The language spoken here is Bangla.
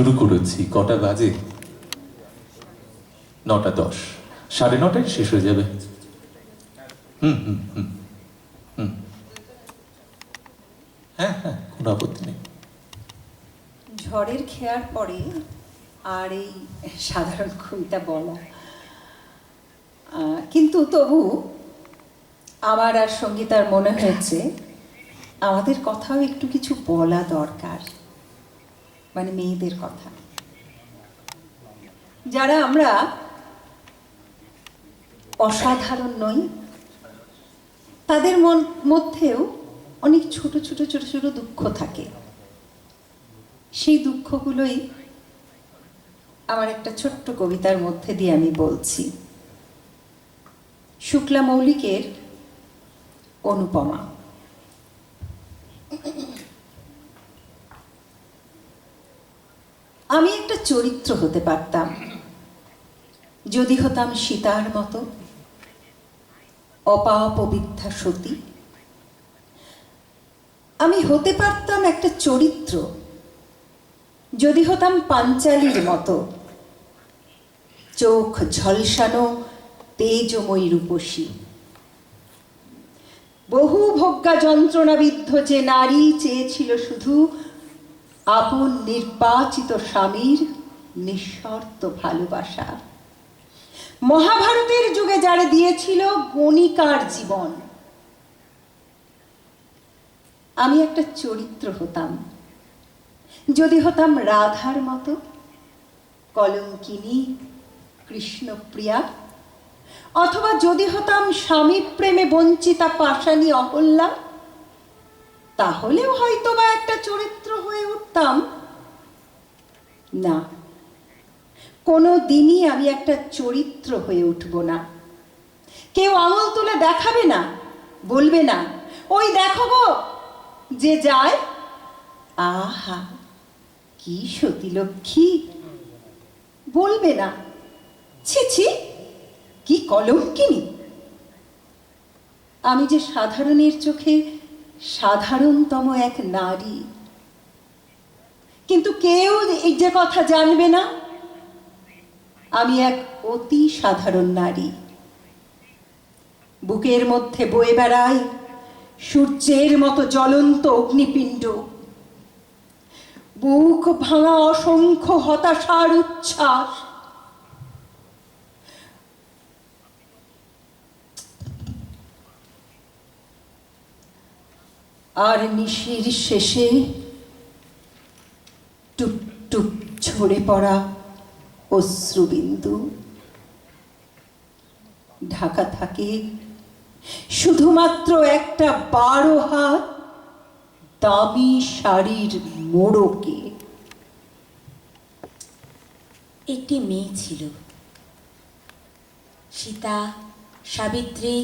শুরু করেছি। কটা বাজে? নটা দশ। সাড়ে নটায় শেষ হয়ে যাবে। হুম হুম হুম হুম। হ্যাঁ হ্যাঁ কোনো আপত্তি নেই। ঝড়ের খেয়ার পরে আর এই সাধারণ কবিতা বলা। কিন্তু তবু আমার আর সঙ্গীতার মনে হয়েছে, আমাদের কথাও একটু কিছু বলা দরকার। মানে মেয়েদের কথা। যারা আমরা অসাধারণ নই, তাদের মন, মধ্যেও অনেক ছোট ছোট ছোট ছোট দুঃখ থাকে। সেই দুঃখগুলোই আমার একটা ছোট্ট কবিতার মধ্যে দিয়ে আমি বলছি। শুক্লা মৌলিকের অনুপমা। আমি একটা চরিত্র হতে পারতাম। যদি হতাম সীতার মতো। অপাপবিদ্যা সতী। আমি হতে পারতাম একটা চরিত্র। যদি হতাম পাঞ্চালির মতো। চোখ ঝলসানো তেজময়ী রূপসী। বহু ভোগ্যা যন্ত্রণাবিদ্ধ যে নারী চেয়েছিল শুধু আপন নির্বাচিত স্বামীর নিঃশর্ত ভালোবাসা। মহাভারতের যুগে যারা দিয়েছিল গণিকার জীবন। আমি একটা চরিত্র হতাম। যদি হতাম রাধার মতো, কলঙ্কিনী, কৃষ্ণপ্রিয়া, অথবা যদি হতাম স্বামী প্রেমে বঞ্চিতা পাশানি অহল্যা তাহলেও হয়তো বা একটা চরিত্র হয়ে উঠতাম। না কোনো দিনই আমি একটা চরিত্র হয়ে উঠব না। কেউ আঙুল তুলে দেখাবে না, বলবে না, ওই দেখো যে যায়। আহা, কি সতীলক্ষ্মী বলবে না, ছি ছি, কি কলঙ্কিনী? আমি যে সাধারণের চোখে সাধারণতম এক নারী। কিন্তু কেউ এই যে কথা জানবে না, আমি এক অতি সাধারণ নারী। বুকের মধ্যে বয়ে বেড়াই সূর্যের মতো জ্বলন্ত অগ্নিপিণ্ড। বুক ভাঙা অসংখ্য হতাশার উচ্ছ্বাস। আর নিশির শেষে টুপ টুপ ঝরে পড়া অশ্রুবিন্দু। ঢাকা থাকে শুধুমাত্র একটা বারো হাত দামি শাড়ির মোড়কে। একটি মেয়ে ছিল। সীতা, সাবিত্রী